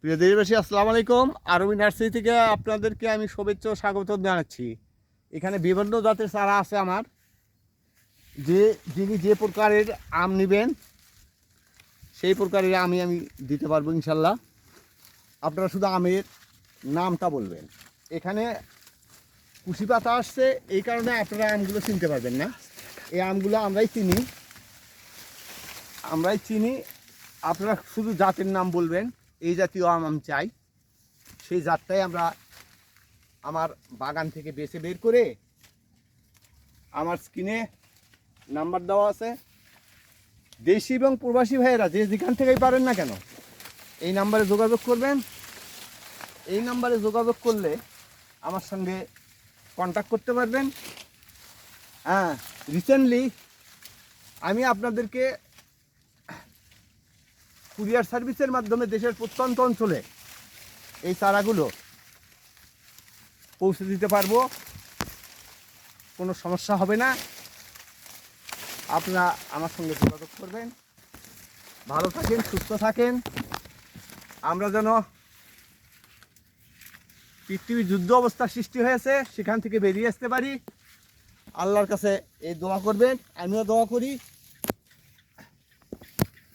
প্রিয় দেশবাসী, আসসালামু আলাইকুম। আরবি নার্সারি থেকে আপনাদেরকে আমি শুভেচ্ছা স্বাগত জানাচ্ছি। এখানে বিভিন্ন জাতের চারা আছে আমার। যে যিনি যে প্রকারের আম নেবেন, সেই প্রকারের আমি আমি দিতে পারব ইনশাল্লাহ। আপনারা শুধু আমের নামটা বলবেন। এখানে কুশি পাতা আসছে, এই কারণে আপনারা আমগুলো চিনতে পারবেন না। এই আমগুলো আমরাই চিনি। আমরাই চিনি। আপনারা শুধু জাতের নাম বলবেন। এই জাতীয় আম আমি চাই। সেই জাতটাই আমরা আমার বাগান থেকে বেছে বের করে আমার স্ক্রিনে নাম্বার দেওয়া আছে। দেশি এবং প্রবাসী ভাইয়েরা যে যেখান থেকেই পারেন না কেন, এই নাম্বারে যোগাযোগ করবেন। এই নাম্বারে যোগাযোগ করলে আমার সঙ্গে কন্ট্যাক্ট করতে পারবেন। হ্যাঁ রিসেন্টলি আমি আপনাদেরকে কুরিয়ার সার্ভিসের মাধ্যমে দেশের প্রত্যন্ত অঞ্চলে এই চারাগুলো পৌঁছে দিতে পারব। কোনো সমস্যা হবে না। আপনারা আমার সঙ্গে যোগাযোগ করবেন। ভালো থাকেন, সুস্থ থাকেন। আমরা যেন পৃথিবীর যুদ্ধ অবস্থা সৃষ্টি হয়েছে, সেখান থেকে বেরিয়ে আসতে পারি। আল্লাহর কাছে এই দোয়া করবেন। আমিও দোয়া করি।